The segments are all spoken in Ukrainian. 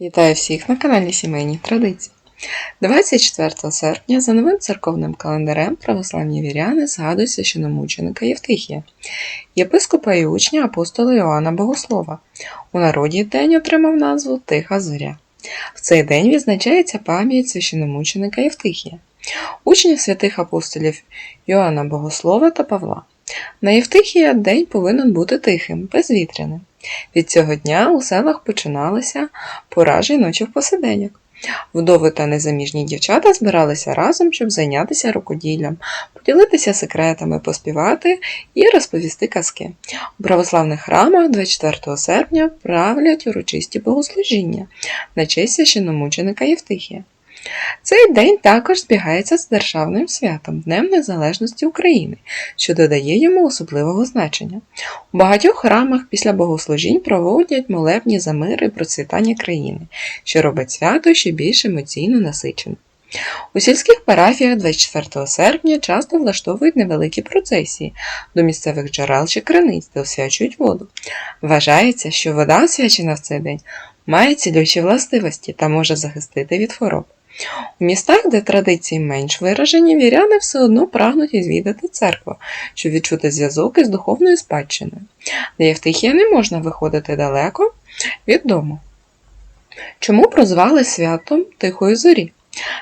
Вітаю всіх на каналі Сімейні Традиції. 24 серпня за новим церковним календарем православні віряни згадують священомученика Євтихія, єпископа і учня апостола Іоанна Богослова. У народі день отримав назву Тиха Зоря. В цей день відзначається пам'ять священомученика Євтихія, учнів святих апостолів Йоанна Богослова та Павла. На Євтихія день повинен бути тихим, безвітряним. Від цього дня у селах починалися пора жіночих посиденьок. Вдови та незаміжні дівчата збиралися разом, щоб зайнятися рукоділлям, поділитися секретами, поспівати і розповісти казки. У православних храмах 24 серпня правлять урочисті богослужіння на честь священномученика Євтихія. Цей день також збігається з державним святом Днем Незалежності України, що додає йому особливого значення. У багатьох храмах після богослужінь проводять молебні за мир і процвітання країни, що робить свято ще більш емоційно насиченим. У сільських парафіях 24 серпня часто влаштовують невеликі процесії до місцевих джерел чи криниць, де освячують воду. Вважається, що вода, освячена в цей день, має цілющі властивості та може захистити від хвороб. У містах, де традиції менш виражені, віряни все одно прагнуть відвідати церкву, щоб відчути зв'язок із духовною спадщиною. Для Євтихія не можна виходити далеко від дому. Чому прозвали святом Тихої зорі?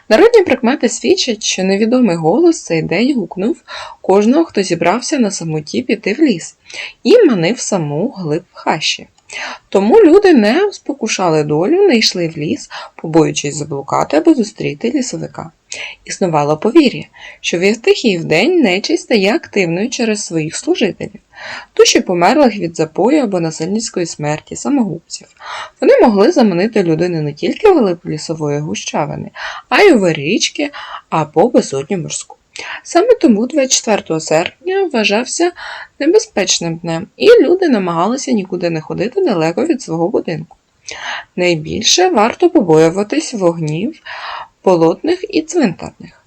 Народні прикмети свідчать, що невідомий голос цей день гукнув кожного, хто зібрався на самоті піти в ліс, і манив саму глиб хащі. Тому люди не спокушали долю, не йшли в ліс, побоюючись заблукати або зустріти лісовика. Існувало повір'я, що в Євтихії в день нечість стає активною через своїх служителів, душі померлих від запою або насильницької смерті, самогубців. Вони могли заманити людину не тільки в глиб лісової гущавини, а й у річки або безодню морську. Саме тому 24 серпня вважався небезпечним днем, і люди намагалися нікуди не ходити далеко від свого будинку. Найбільше варто побоюватись вогнів болотних і цвинтарних,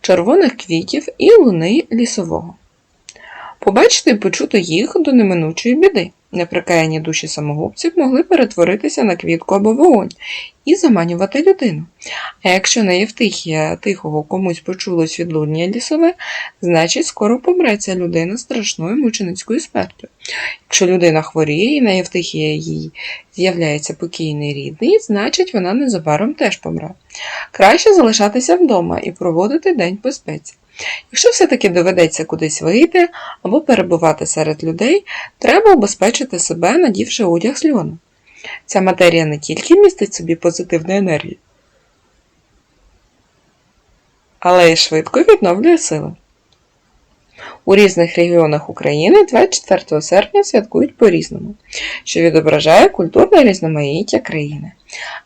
червоних квітів і луни лісового. Побачити і почути їх до неминучої біди. Неприкаяні душі самогубців могли перетворитися на квітку або вогонь і заманювати людину. А якщо на Євтихія тихого комусь почулось відлуння лісове, значить скоро помре ця людина страшною мученицькою смертю. Якщо людина хворіє і на Євтихія їй з'являється покійний рідний, значить вона незабаром теж помре. Краще залишатися вдома і проводити день в безпеці. Якщо все-таки доведеться кудись вийти або перебувати серед людей, треба обезпечити себе, надівши одяг з льону. Ця матерія не тільки містить собі позитивну енергію, але й швидко відновлює сили. У різних регіонах України 24 серпня святкують по-різному, що відображає культурне різноманіття країни.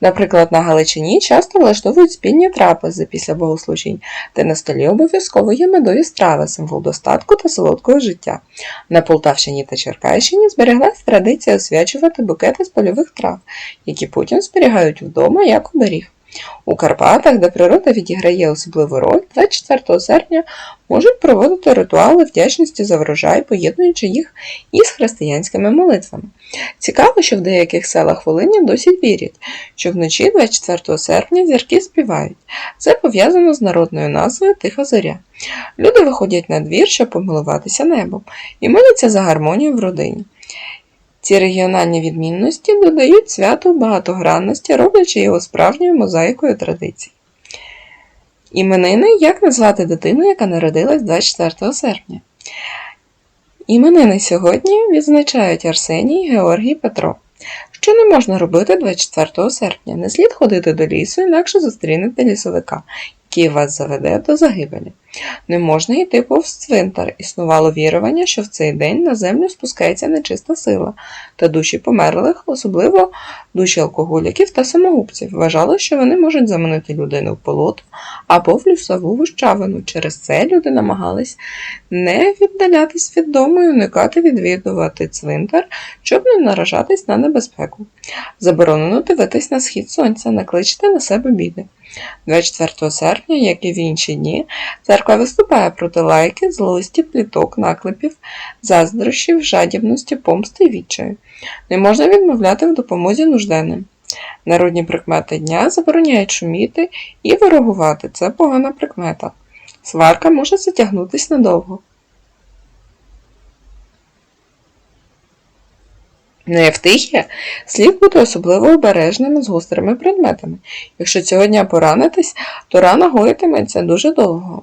Наприклад, на Галичині часто влаштовують спільні трапези після богослужінь, де на столі обов'язково є медові страви, символ достатку та солодкого життя. На Полтавщині та Черкащині збереглась традиція освячувати букети з польових трав, які потім зберігають вдома як оберіг. У Карпатах, де природа відіграє особливу роль, 24 серпня можуть проводити ритуали вдячності за врожай, поєднуючи їх із християнськими молитвами. Цікаво, що в деяких селах Волині досі вірять, що вночі 24 серпня зірки співають. Це пов'язано з народною назвою Тиха Зоря. Люди виходять на двір, щоб помилуватися небом, і моляться за гармонію в родині. Ці регіональні відмінності додають святу багатогранності, роблячи його справжньою мозаїкою традицій. Іменини як назвати дитину, яка народилась 24 серпня. Іменини сьогодні відзначають Арсеній, Георгій, Петро. Що не можна робити 24 серпня? Не слід ходити до лісу, інакше зустрінете лісовика, який вас заведе до загибелі. Не можна йти повз цвинтар. Існувало вірування, що в цей день на землю спускається нечиста сила, та душі померлих, особливо душі алкоголіків та самогубців, вважали, що вони можуть заманити людину в болото або в лісову гущавину. Через це люди намагались не віддалятись від дому і уникати відвідувати цвинтар, щоб не наражатись на небезпеку. Заборонено дивитись на схід сонця, накличте на себе біди. 24 серпня, як і в інші дні, церква виступає проти лайки, злості, пліток, наклепів, заздрощів, жадібності, помсти і відчаю. Не можна відмовляти в допомозі нужденним. Народні прикмети дня забороняють шуміти і ворогувати. Це погана прикмета. Сварка може затягнутись надовго. На Євтихія слід бути особливо обережними з гострими предметами. Якщо цього дня поранитись, то рана гоїтиметься дуже довго.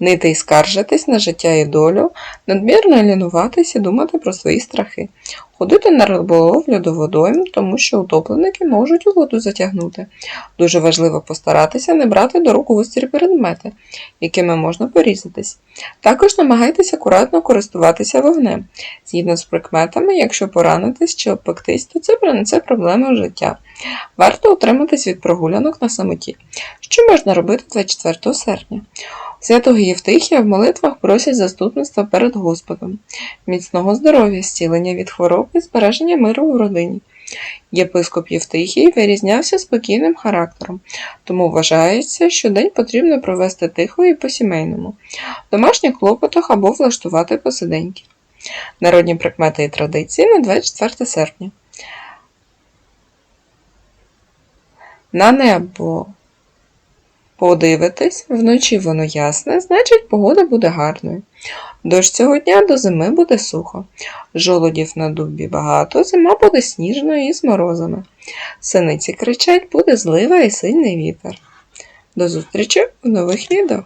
Нити і скаржитись на життя і долю, надмірно лінуватись і думати про свої страхи, ходити на риболовлю до водойм, тому що утопленики можуть у воду затягнути. Дуже важливо постаратися не брати до рук гострі предмети, якими можна порізатись. Також намагайтесь акуратно користуватися вогнем. Згідно з прикметами, якщо поранитись чи обпектись, то це принесе проблеми в життя. Варто утриматись від прогулянок на самоті. Що можна робити 24 серпня? Святого Євтихія в молитвах просять заступництва перед Господом, міцного здоров'я, зцілення від хвороб і збереження миру в родині. Єпископ Євтихій вирізнявся спокійним характером, тому вважається, що день потрібно провести тихо і по-сімейному, в домашніх клопотах або влаштувати посиденьки. Народні прикмети і традиції на 24 серпня. На небо подивитись, вночі воно ясне, значить погода буде гарною. Дощ цього дня до зими буде сухо. Жолудів на дубі багато, зима буде сніжною і з морозами. Синиці кричать, буде злива і сильний вітер. До зустрічі в нових відео!